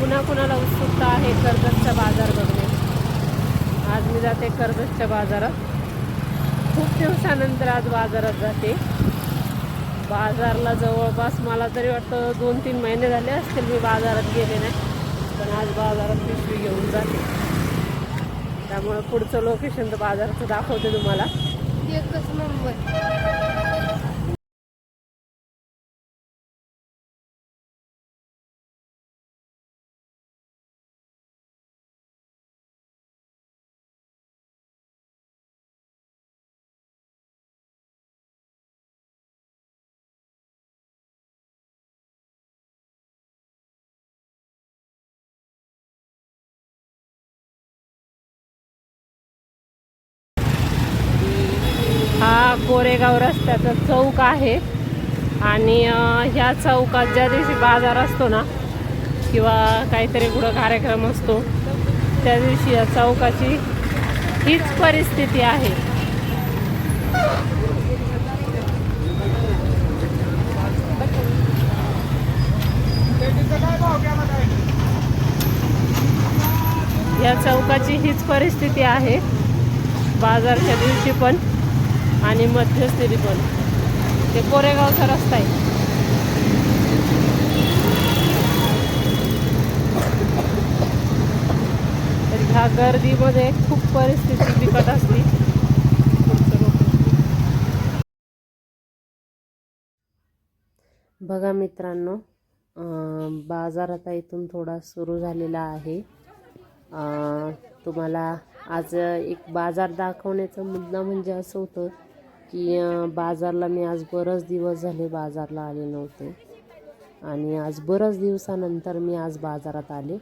कुणा कुणाला उत्सुकता आहे कर्जतचा बाजार बघणे आज मी जाते कर्जतच्या बाजारात. खूप दिवसानंतर आज बाजारात जाते. बाजारला जवळपास मला तरी वाटतं दोन तीन महिने झाले असतील मी बाजारात गेले नाही. पण आज बाजारात पिशवी घेऊन जाते. त्यामुळं पुढचं लोकेशन तर बाजाराचं दाखवते तुम्हाला. एकच नंबर कोरेगाव रस्त्याचा चौक आहे. आणि ह्या चौकात ज्या दिवशी बाजार असतो ना किंवा काहीतरी कुठं कार्यक्रम असतो त्या दिवशी या चौकाची हीच परिस्थिती आहे. या चौकाची हीच परिस्थिती आहे. बाजारच्या दिवशी पण आणि मध्यस्थी पण. ते कोरेगावचा रस्ता आहे. तर ह्या गर्दीमध्ये खूप परिस्थिती बिकट असते. बघा मित्रांनो बाजार आता इथून थोडा सुरू झालेला आहे. तुम्हाला आज एक बाजार दाखवण्याचा मुद्दा म्हणजे असं होतं की बाजारला मी आज बरंच दिवस झाले बाजारला आले नव्हते. आणि आज बरंच दिवसानंतर मी आज बाजारात आले.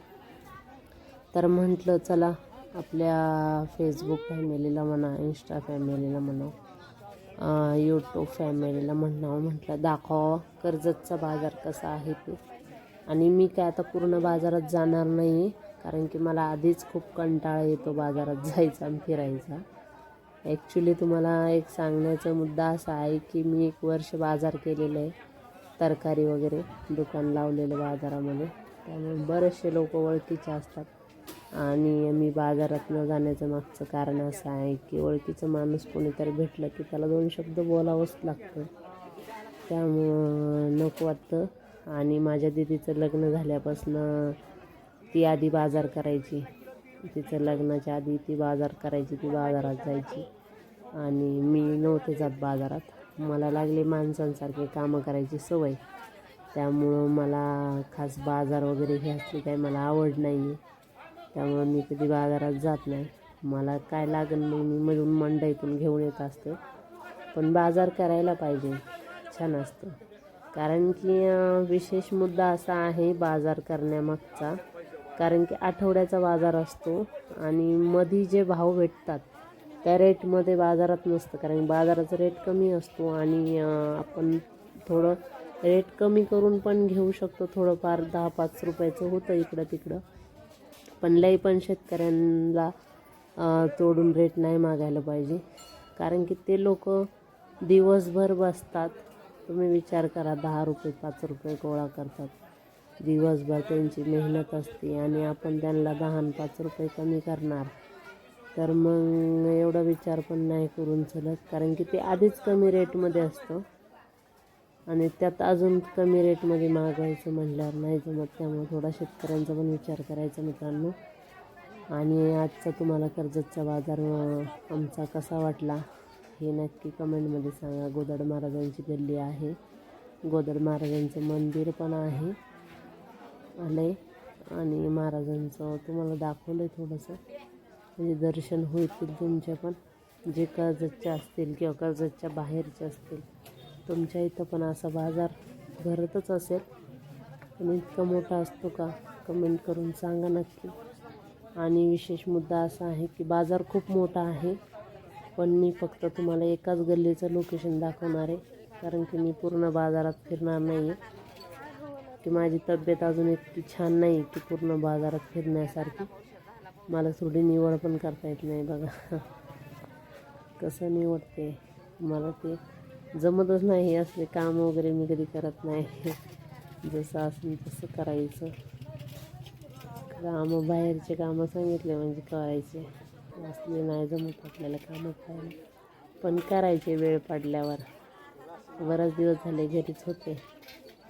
तर म्हटलं चला आपल्या फेसबुक फॅमिलीला म्हणा इंस्टा फॅमिलीला म्हणा यूट्यूब फॅमिलीला म्हणावं म्हटलं दाखवावं कर्जतचा बाजार कसा आहे ते. आणि मी काय आता पूर्ण बाजारात जाणार नाही कारण की मला आधीच खूप कंटाळा येतो बाजारात जायचा आणि फिरायचा. ॲक्च्युली तुम्हाला एक सांगण्याचा मुद्दा असा आहे की मी एक वर्ष बाजार केलेलं आहे तरकारी वगैरे दुकान लावलेलं बाजारामध्ये. त्यामुळे बरेचसे लोक ओळखीचे असतात. आणि मी बाजारात न जाण्याचं मागचं कारण असं आहे की ओळखीचं माणूस कोणीतरी भेटलं की त्याला दोन शब्द बोलावंच लागतं. त्यामुळं नको वाटतं. आणि माझ्या दिदीचं लग्न झाल्यापासनं ती आधी बाजार करायची. तिचं लग्नाच्या आधी ती बाजार करायची ती बाजारात जायची. आणि मी नव्हते जात बाजारात. मला लागले माणसांसारखे कामं करायची सवय. त्यामुळं मला खास बाजार वगैरे हे असली काही मला आवड नाही आहे त्यामुळं मी कधी बाजारात जात नाही. मला काय लागेल मग मी मधून मंडईतून घेऊन येत असते. पण बाजार करायला पाहिजे. छान असतं. कारण की विशेष मुद्दा असा आहे बाजार करण्यामागचा कारण की आठवड्याचा बाजार असतो आणि मधी जे भाव भेटतात त्या रेटमध्ये बाजारात नसतं. कारण बाजाराचा रेट कमी असतो आणि आपण थोडं रेट कमी करून पण घेऊ शकतो. थोडंफार दहा पाच रुपयाचं होतं इकडं तिकडं पण लई पण शेतकऱ्यांना तोडून रेट नाही मागायला पाहिजे. कारण की ते लोक दिवसभर बसतात. तुम्ही विचार करा दहा रुपये पाच रुपये गोळा करतात. दिवसभर त्यांची मेहनत असते आणि आपण त्यांना दहा आणि पाच रुपये कमी करणार. तर मग एवढा विचार पण नाही करून चलत कारण की ते आधीच कमी रेटमध्ये असतं. आणि त्यात अजून कमी रेटमध्ये मागायचं म्हणल्यावर नाही जमत त्यामुळे थोडा शेतकऱ्यांचा पण विचार करायचा मित्रांनो. आणि आजचा तुम्हाला कर्जतचा बाजार आमचा कसा वाटला हे नक्की कमेंटमध्ये सांगा. गोदड महाराजांची गल्ली आहे. गोदड महाराजांचं मंदिर पण आहे. आलं आहे आणि महाराजांचं तुम्हाला दाखवलं आहे थोडंसं. म्हणजे दर्शन होतील तुमचे पण. जे कर्जतचे असतील किंवा कर्जतच्या बाहेरचे असतील. तुमच्या इथं पण असा बाजार भरतच असेल. पण इतका मोठा असतो का? कमेंट करून सांगा नक्की. आणि विशेष मुद्दा असा आहे की बाजार खूप मोठा आहे. पण मी फक्त तुम्हाला एकाच गल्लीचं लोकेशन दाखवणार आहे. कारण की मी पूर्ण बाजारात फिरणार नाही आहे की माझी तब्येत अजून इतकी छान नाही की पूर्ण बाजारात फिरण्यासारखी. मला थोडी निवड पण करता येत नाही बघा. कसं निवडते? मला ते जमतच नाही असले काम वगैरे मी कधी करत नाही. जसं असेल तसं करायचं. कामं बाहेरचे कामं सांगितले म्हणजे करायचे. असले नाही जमत आपल्याला कामं करायला. पण करायचे वेळ पडल्यावर. बराच दिवस झाले घरीच होते.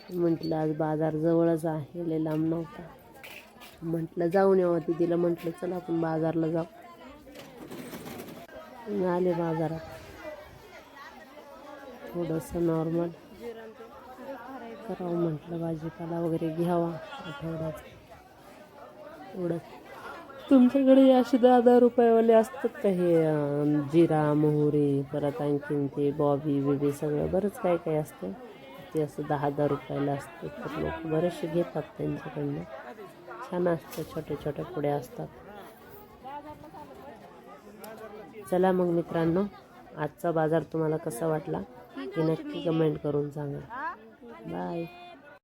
म्हटलं आज बाजार जवळच आहे लय लांब नव्हता. म्हटलं जाऊन यावं तिला म्हटलं चला आपण बाजारला जाऊ. आले बाजारात. थोडंसं नॉर्मल करावं म्हटलं भाजीपाला वगैरे घ्यावा आठवड्याचा एवढं तुमच्याकडे असे दहा दहा रुपयावाले असतात का हे जिरा मोहरी परत आणखीन ते बॉबी बिबी सगळं? बरंच काय काय असतं? ते असं दहा दहा रुपयाला असतं तर लोक बरेचसे घेतात त्यांच्याकडनं. छान असतं छोटे छोटे पुढे असतात. चला मग मित्रांनो आजचा बाजार तुम्हाला कसा वाटला? हे नक्की कमेंट करून सांगा. बाय.